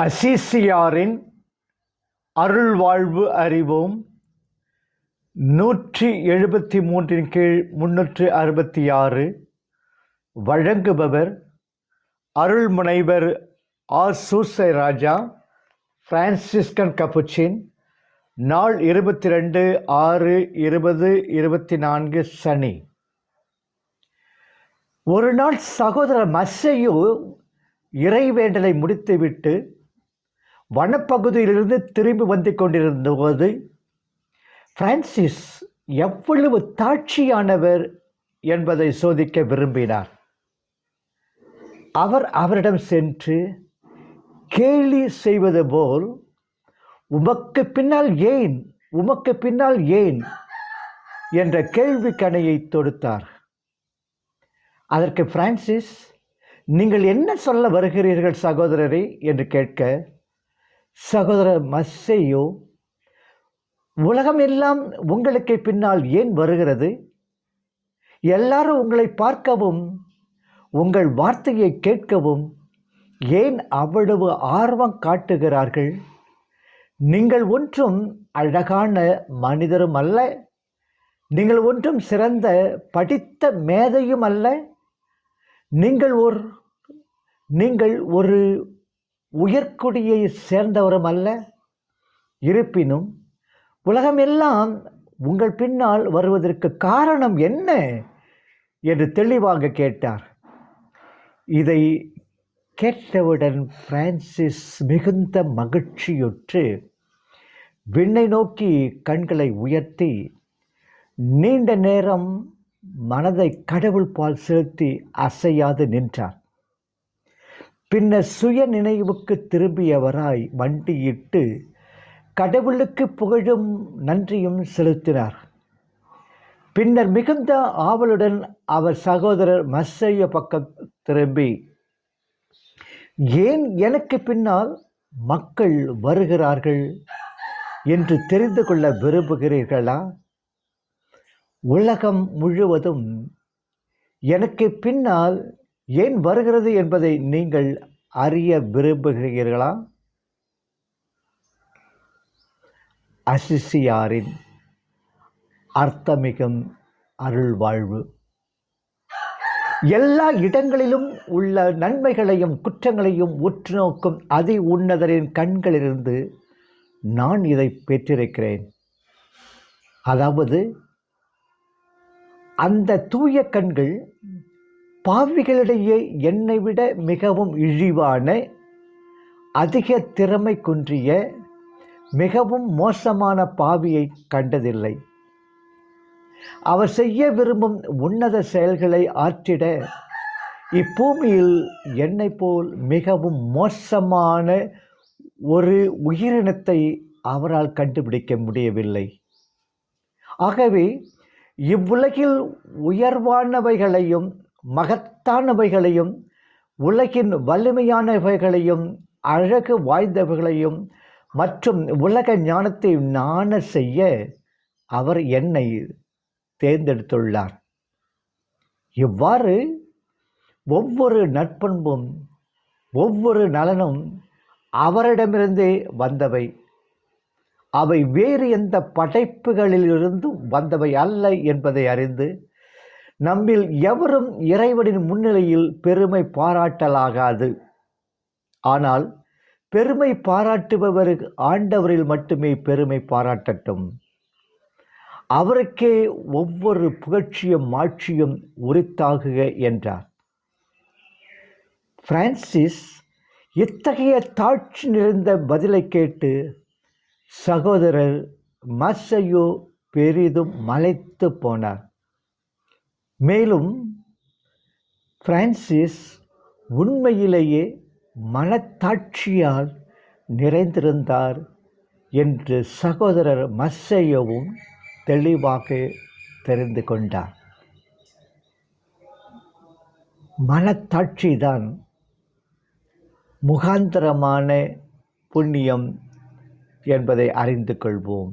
அசிசியாரின் அருள்வாழ்வு அறிவோம் நூற்றி எழுபத்தி மூன்றின் கீழ் முன்னூற்று அறுபத்தி ஆறு. வழங்குபவர் அருள் முனைவர் R Soosai Raja Franciscan Capuchin நாள் இருபத்தி ரெண்டு ஆறு இருபது இருபத்தி நான்கு சனி. ஒரு நாள் சகோதரர் மஸ்ஸையோ இறைவேண்டலை முடித்துவிட்டு வனப்பகுதியிலிருந்து திரும்பி வந்து கொண்டிருந்தபோது பிரான்சிஸ் எவ்வளவு தாட்சியானவர் என்பதை சோதிக்க விரும்பினார். அவர் அவரிடம் சென்று கேலி செய்வது போல் உமக்கு பின்னால் ஏன் உமக்கு பின்னால் ஏன்? என்ற கேள்வி கணையை தொடுத்தார். அதற்கு பிரான்சிஸ் நீங்கள் என்ன சொல்ல வருகிறீர்கள் சகோதரரே? என்று கேட்க சகோதரர் மஸ்ஸையோ உலகம் எல்லாம் உங்களுக்கு பின்னால் ஏன் வருகிறது? எல்லாரும் உங்களை பார்க்கவும் உங்கள் வார்த்தையை கேட்கவும் ஏன் அவ்வளவு ஆர்வம் காட்டுகிறார்கள்? நீங்கள் ஒன்றும் அழகான மனிதரும் அல்ல. நீங்கள் ஒன்றும் சிறந்த படித்த மேதையும் அல்ல. நீங்கள் ஒரு நீங்கள் ஒரு உயர்குடியை சேர்ந்தவரும் அல்ல. இருப்பினும் உலகமெல்லாம் உங்கள் பின்னால் வருவதற்கு காரணம் என்ன? என்று தெளிவாக கேட்டார். இதை கேட்டவுடன் பிரான்சிஸ் மிகுந்த மகிழ்ச்சியுற்று விண்ணை நோக்கி கண்களை உயர்த்தி நீண்ட நேரம் மனதை கடவுள் பால் செலுத்தி அசையாது நின்றார். பின்னர் சுய நினைவுக்கு திரும்பியவராய் வண்டியிட்டு கடவுளுக்கு புகழும் நன்றியும் செலுத்தினார். பின்னர் மிகுந்த ஆவலுடன் அவர் சகோதரர் மஸ்ஸைய பக்கம் திரும்பி ஏன் எனக்கு பின்னால் மக்கள் வருகிறார்கள் என்று தெரிந்து கொள்ள விரும்புகிறீர்களா? உலகம் முழுவதும் எனக்கு பின்னால் ஏன் வருகிறது என்பதை நீங்கள் அறிய விரும்புகிறீர்களா? அசிசியாரின் அர்த்தமிகும் அருள் வாழ்வு எல்லா இடங்களிலும் உள்ள நன்மைகளையும் குற்றங்களையும் உற்று நோக்கும் அதி உன்னதரின் கண்களிலிருந்து நான் இதை பெற்றிருக்கிறேன். அதாவது அந்த தூய கண்கள் பாவிகளிடையே என்னை விட மிகவும் இழிவான அதிக திறமை குன்றிய மிகவும் மோசமான பாவியை கண்டதில்லை. அவர் செய்ய விரும்பும் உன்னத செயல்களை ஆற்றிட இப்பூமியில் என்னை போல் மிகவும் மோசமான ஒரு உயிரினத்தை அவரால் கண்டுபிடிக்க முடியவில்லை. ஆகவே இவ்வுலகில் உயர்வானவைகளையும் மகத்தானவைகளையும் உலகின் வலிமையானவைகளையும் அழகு வாய்ந்தவைகளையும் மற்றும் உலக ஞானத்தை நாண செய்ய அவர் என்னை தேர்ந்தெடுத்துள்ளார். இவ்வாறு ஒவ்வொரு நட்பண்பும் ஒவ்வொரு நலனும் அவரிடமிருந்தே வந்தவை. அவை வேறு எந்த படைப்புகளிலிருந்தும் வந்தவை அல்ல என்பதை அறிந்து நம்மில் எவரும் இறைவனின் முன்னிலையில் பெருமை பாராட்டலாகாது. ஆனால் பெருமை பாராட்டுபவருக்கு ஆண்டவரில் மட்டுமே பெருமை பாராட்டட்டும். அவருக்கே ஒவ்வொரு புகழ்ச்சியும் மாட்சியும் உரித்தாகுக என்றார். பிரான்சிஸ் இத்தகைய தாட்சி நிறைந்த பதிலை கேட்டு சகோதரர் மசையோ பெரிதும் மலைத்து போனார். மேலும் பிரான்சிஸ் உண்மையிலேயே மனத்தாட்சியால் நிறைந்திருந்தார் என்று சகோதரர் மஸ்ஸையவும் தெளிவாக தெரிந்து கொண்டார். மனத்தாட்சி தான் முகாந்தரமான புண்ணியம் என்பதை அறிந்து கொள்வோம்.